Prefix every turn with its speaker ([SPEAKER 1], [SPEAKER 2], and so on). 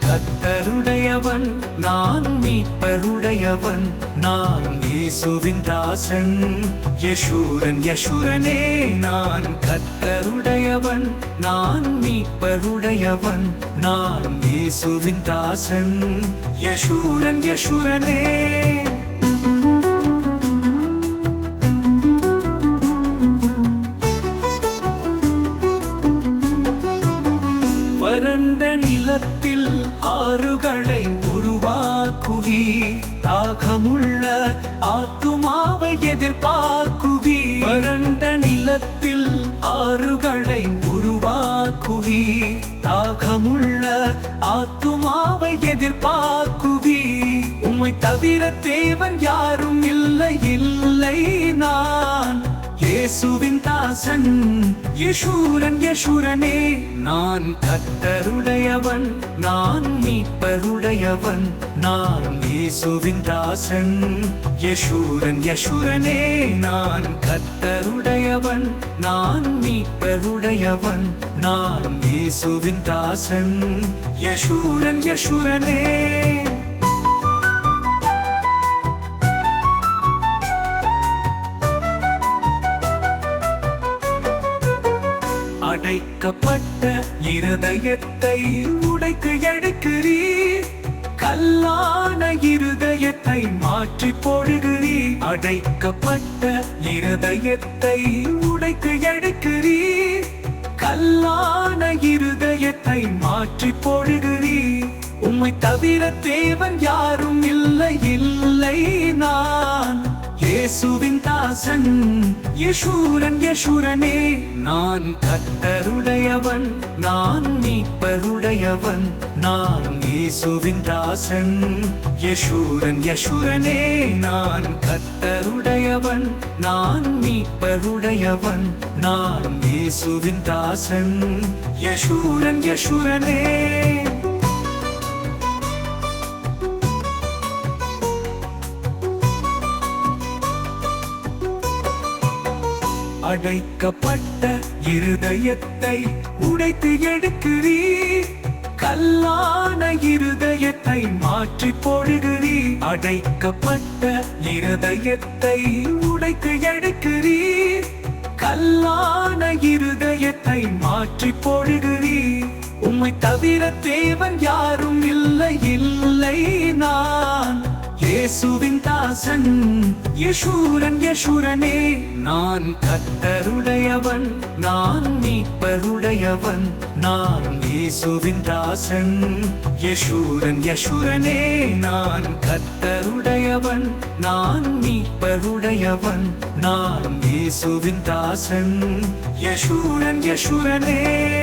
[SPEAKER 1] கத்தருடையவன் நான் மீட்பருடையவன் நான் இயேசுவின் தாசன். யசூரன் யசூரனே நான் கத்தருடையவன் நான் மீட்பருடையவன் நான் இயேசுவின் தாசன். யசூரன் யசூரனே வறண்ட நிலத்தில் ஆறுகளை உருவாக்குவி. தாகமுள்ள ஆத்துமாவை எதிர்பார்க்குவி. வறண்ட நிலத்தில் ஆறுகளை உருவாக்குவி. தாகமுள்ள ஆத்துமாவை எதிர்பார்க்குவி. உம்மை தவிர தேவன் யாரும் இல்லை இல்லை நான். இயேசுவின் தாசன் யசூரன் யசூரனே நான் கத்தருடையவன் நான் மீட்பருடையவன் நான் இயேசுவின் தாசன் யசூரன் யசூரனே நான் கத்தருடையவன் நான் மீட்பருடையவன் நான் இயேசுவின் தாசன் யசூரன் யசூரனே அடைக்கப்பட்ட இருதயத்தை உடைத்து எடுக்கிறீர். கல்லான இருதயத்தை மாற்றி போடுகிறீ அடைக்கப்பட்ட இருதயத்தை உடைத்து எடுக்கிறீ கல்லான இருதயத்தை மாற்றி போடுகிறீ உம்மை தவிர தேவன் யாரும் இல்லை இல்லை. இயேசுவின் தாசன் யசூரன் யசூரனே. நான் கத்தருடையவன் நான் மீட்பருடையவன் நான் இயேசுவின் தாசன் யசூரன் யசூரனே. நான் கத்தருடையவன் நான் மீட்பருடையவன் நான் இயேசுவின் தாசன் யசூரன் யசூரனே. அடைக்கப்பட்ட இருதயத்தை உடைத்து எடுக்கிறீர். கல்லான இருதயத்தை மாற்றி போடுகிறீர். அடைக்கப்பட்ட இருதயத்தை உடைத்து எடுக்கிறீர். கல்லான இருதயத்தை மாற்றி போடுகிறீர். உம்மை தவிர தேவன் யாரும் இல்லை இல்லை. இயேசுவின் தாசன் யசூரன் யசூரனே. நான் கத்தருடையவன் நான் மீட்பருடையவன் நான் இயேசுவின் தாசன் யசூரன் யசூரனே. நான் கத்தருடையவன் நான் மீட்பருடையவன் நான் இயேசுவின் தாசன் யசூரன் யசூரனே.